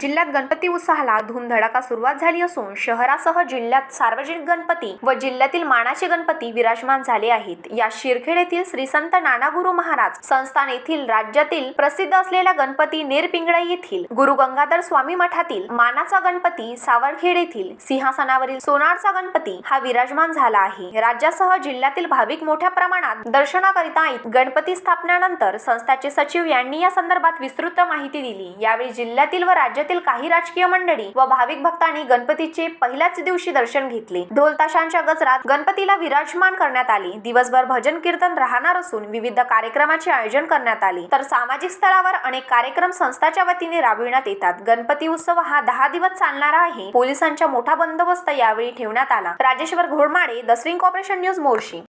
जिल्ह्यात गणपती उत्साहाला धूमधडाका सुरुवात झाली असून शहरासह जिल्ह्यात सार्वजनिक गणपती व जिल्ह्यातील मानाचे गणपती विराजमान झाले आहेत. या शिरखेड येथील श्री संत नानागुरु महाराज संस्थान येथील राज्यातील प्रसिद्ध असलेला गणपती नेरपिंगळा येथील गुरु गंगाधर स्वामी मठातील मानाचा गणपती सावरखेड येथील सिंहासनावरील सोनारचा गणपती हा विराजमान झाला आहे. राज्यासह जिल्ह्यातील भाविक मोठ्या प्रमाणात दर्शनाकरिता गणपती स्थापनानंतर संस्थाचे सचिव यांनी या संदर्भात विस्तृत माहिती दिली. यावेळी जिल्ह्यातील व राज्यातील काही राजकीय मंडळी व भाविक भक्तांनी गणपतीचे पहिल्याच दिवशी दर्शन घेतले. ढोलताशांच्या गजरात गणपतीला विराजमान करण्यात आले. दिवसभर भजन कीर्तन राहणार असून विविध कार्यक्रमाचे आयोजन करण्यात आले. तर सामाजिक स्तरावर अनेक कार्यक्रम संस्थाच्या वतीने राबविण्यात येतात. गणपती उत्सव हा दहा दिवस चालणारा आहे. पोलिसांचा मोठा बंदोबस्त यावेळी ठेवण्यात आला. Rajeshwar Ghodmade the corporation news Morshi.